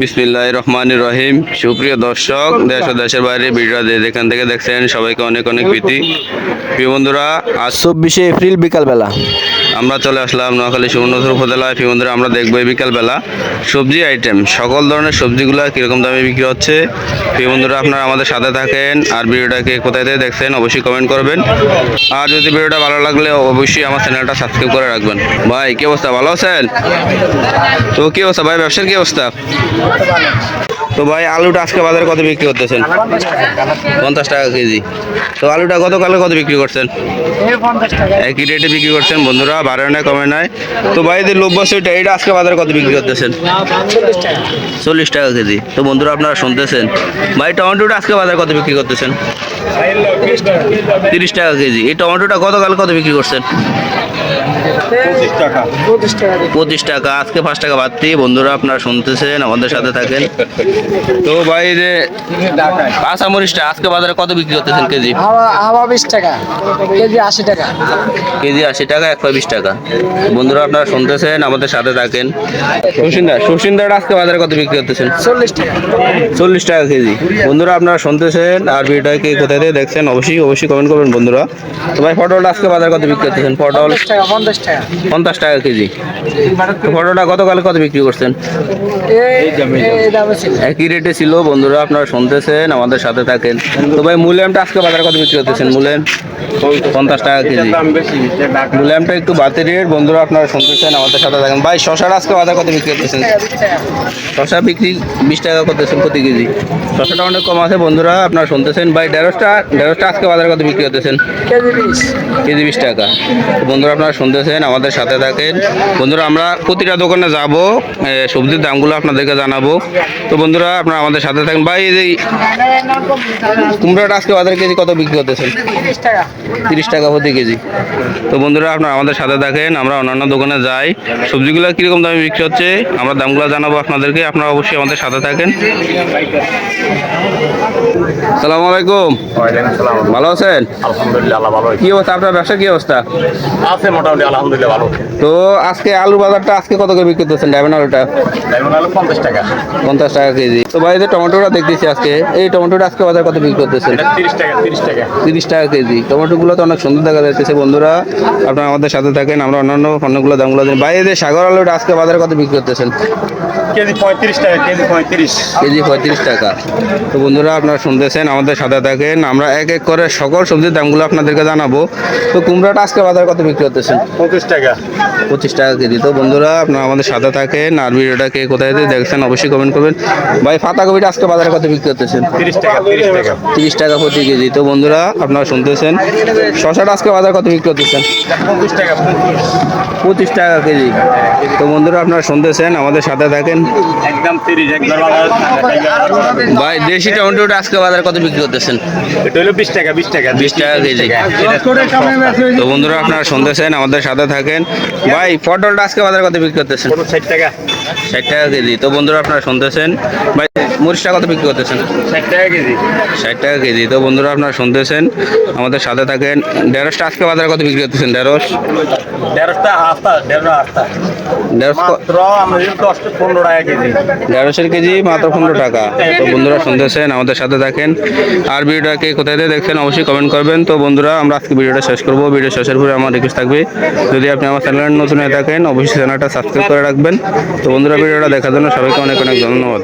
বিসমিল্লাহ রহমান রহিম সুপ্রিয় দর্শক, দেশ দেশের বাইরে ভিডিও যেখান থেকে দেখছেন, সবাইকে অনেক অনেক প্রীতি। প্রিয় বন্ধুরা, আজ চব্বিশে এপ্রিল বিকালবেলা। আমরা চলে আসলাম নোয়াখালী সুবর্ণচর উপজেলায় বন্ধুরা আমরা দেখব বিকালবেলা সবজি আইটেম সকল ধরনের সবজিগুলো কীরকম দামে বিক্রি হচ্ছে। বন্ধুরা, আপনারা আমাদের সাথে থাকেন। আর ভিডিওটাকে কোথায় থেকে দেখছেন অবশ্যই কমেন্ট করবেন। আর যদি ভিডিওটা ভালো লাগলে অবশ্যই আমার চ্যানেলটা সাবস্ক্রাইব করে রাখবেন। ভাই, কী অবস্থা? ভালো আছেন? তো কী অবস্থা? ভাই, ব্যবসার কী অবস্থা? তো ভাই আলুটা আজকে বাজারে কত বিক্রি করতেছেন? পঞ্চাশ টাকা কেজি। তো আলুটা গতকালে কত বিক্রি করছেন? একই রেটে বিক্রি করছেন বন্ধুরা? বাড়ে নাই কমে নাই তো ভাই যে সেটা এটা আজকে বাজারে কত বিক্রি করতেছেন? চল্লিশ টাকা কেজি। তো বন্ধুরা আপনারা শুনতেছেন। ভাই টমেটোটা আজকে বাজারে কত বিক্রি করতেছেন? তিরিশ টাকা কেজি। এই টমেটোটা গতকাল কত বিক্রি করছেন? পঁচিশ টাকা। আজকে পাঁচ টাকা বাড়তি। বন্ধুরা আপনারা শুনতেছেন, আমাদের সাথে থাকেন। তো ভাই এই যে কাঁচামরিচটা আজকে বাজারে কত বিক্রি করতেছেন কেজি? হাওয়া বিশ টাকা কেজি আশি টাকা। কেজি আশি টাকা একশো বিশ টাকা। বন্ধুরা আপনারা শুনতেছেন আমাদের সাথে থাকেন। সুসিন্দা সুসিন্দাটা আজকে বাজারে কত বিক্রি করতেছেন? চল্লিশ টাকা। চল্লিশ টাকা কেজি। বন্ধুরা আপনারা শুনতেছেন আর ভিডিওটাকে কোথায় থেকে দেখছেন অবশ্যই অবশ্যই কমেন্ট করবেন বন্ধুরা। তো ভাই পটলটা আজকে বাজারে কত বিক্রি করতেছেন? পটল পঞ্চাশ টাকা পঞ্চাশ টাকা। কেজি। পটলটা গতকাল কত বিক্রি করছেন? এই একই রেটে ছিল? বন্ধুরা আপনারা শুনতেছেন, আমাদের সাথে থাকেন। তো ভাই মূল্যামটা আজকে বাজার কত বিক্রি করতেছেন মূল্যাম পঞ্চাশ টাকা কেজি। মূল্যামটা একটু বাতি রেট বন্ধুরা আপনারা শুনতেছেন আমাদের সাথে থাকেন। ভাই শশার আজকে বাজার কত বিক্রি করতেছেন? শশা বিক্রি বিশ টাকা করতেছেন প্রতি কেজি। শশাটা অনেক কম আছে বন্ধুরা আপনারা শুনতেছেন ভাই ঢেঁড়সটা ঢেঁড়সটা আজকে বাজার কত বিক্রি করতেছেন? কেজি বিশ। টাকা। তো বন্ধুরা আপনারা শুনতেছেন আমাদের সাথে থাকেন। বন্ধুরা আমরা প্রতিটা দোকানে যাব সবজির দামগুলো আপনাদেরকে জানাব। তো বন্ধুরা আপনারা আমাদের সাথে থাকেন। ভাই এই যে কুমড়োটা আজকে বাজারে কেজি কত বিক্রি করতেছেন? তিরিশ টাকা প্রতি কেজি। তো বন্ধুরা আপনারা আমাদের সাথে থাকেন আমরা অন্যান্য দোকানে যাই। সবজিগুলো কীরকম দামে বিক্রি হচ্ছে আমরা দামগুলো জানাব আপনাদেরকে আপনারা অবশ্যই আমাদের সাথে থাকেন। সালাম আলাইকুম। ভালো আছেন? আলহামদুলিল্লাহ ভালো কি অবস্থা? আপনার ব্যবসা কি অবস্থা? আছে মোটামুটি আলহামদুলিল্লাহ ভালো। তো আজকে আলুর বাজারটা আজকে কত করে বিক্রি করতেছেন? ডায়মন্ড আলুটা? ডায়মন্ড আলু পঞ্চাশ টাকা। পঞ্চাশ টাকা কেজি। তো ভাই যে টমেটোটা দেখতেছি আজকে এই টমেটোটা আজকে বাজার কত বিক্রি করতেছেন? তিরিশ টাকা তিরিশ টাকা। তিরিশ টাকা কেজি। টমেটোগুলো তো অনেক সুন্দর দেখা যাচ্ছে বন্ধুরা। আপনারা আমাদের সাথে থাকেন আমরা অন্যান্য পণ্যগুলো দামগুলো দিন। বাইরে যে সাগর আলুটা আজকে বাজারে কত বিক্রি করতেছেন? কেজি পঁয়ত্রিশ টাকা কেজি পঁয়ত্রিশ। কেজি পঁয়ত্রিশ টাকা। তো বন্ধুরা আপনারা শুনতেছেন আমাদের সাথে থাকেন। আমরা এক এক করে সকল সবজির দামগুলো আপনাদেরকে জানাব। তো কুমড়াটা আজকে বাজারে কত বিক্রি করতেছেন? পঁচিশ টাকা। পঁচিশ টাকা কেজি। তো বন্ধুরা আপনারা আমাদের সাথে থাকেন। আর ভিডিওটাকে কোথায় থেকে দেখছেন অবশ্যই কমেন্ট করবেন। ভাই পাতাকপিটা আজকে বাজারে কত বিক্রি করতেছেন? তিরিশ টাকা তিরিশ টাকা। তিরিশ টাকা প্রতি কেজি। তো বন্ধুরা আপনারা শুনতেছেন শশাটা আজকে বাজার কত বিক্রি করতেছেন? পঁচিশ টাকা পঁচিশ পঁচিশ টাকা কেজি। তো বন্ধুরা আপনারা শুনতেছেন আমাদের সাথে থাকেন। একদম তিরিশ একবার ভাই দেশি টমেটোটা আজকে বাজার কত বিক্রি করতেছেন? এটা হলো বিশ টাকা বিশ টাকা বিশ টাকা কেজি। তো বন্ধুরা আপনারা শুনতেছেন আমাদের সাথে থাকেন। ভাই পটলটা আজকে বাজারে কত বিক্রি করতেছেন? ষাট টাকা। ষাট টাকা কেজি। তো বন্ধুরা আপনারা শুনতেছেন। ভাই মরিচটা কত বিক্রি করতেছেন? ষাট টাকা কেজি। ষাট টাকা কেজি। তো বন্ধুরা আপনারা শুনতেছেন আমাদের সাথে থাকেন। ঢেঁড়সটা আজকে বাজারে কত বিক্রি করতেছেন ঢেঁড়স? দেড়শোটা হাফটা ঢেঁড়স ক- মাত্র আমরা দশ পনেরো টাকা কেজি। ঢেঁড়সের কেজি মাত্র পনেরো টাকা। তো বন্ধুরা শুনতেছেন আমাদের সাথে থাকেন। আর ভিডিওটাকে কোথায় থেকে দেখছেন অবশ্যই কমেন্ট করবেন। তো বন্ধুরা আমরা আজকে ভিডিওটা শেষ করব। ভিডিও শেষের পরে আমার রিকোয়েস্ট থাকবে যদি আপনি আমার চ্যানেল নতুন হয়ে থাকেন অবশ্যই চ্যানেলটা সাবস্ক্রাইব করে রাখবেন। তো বন্ধুরা ভিডিওটা দেখার জন্য সবাইকে অনেক অনেক ধন্যবাদ।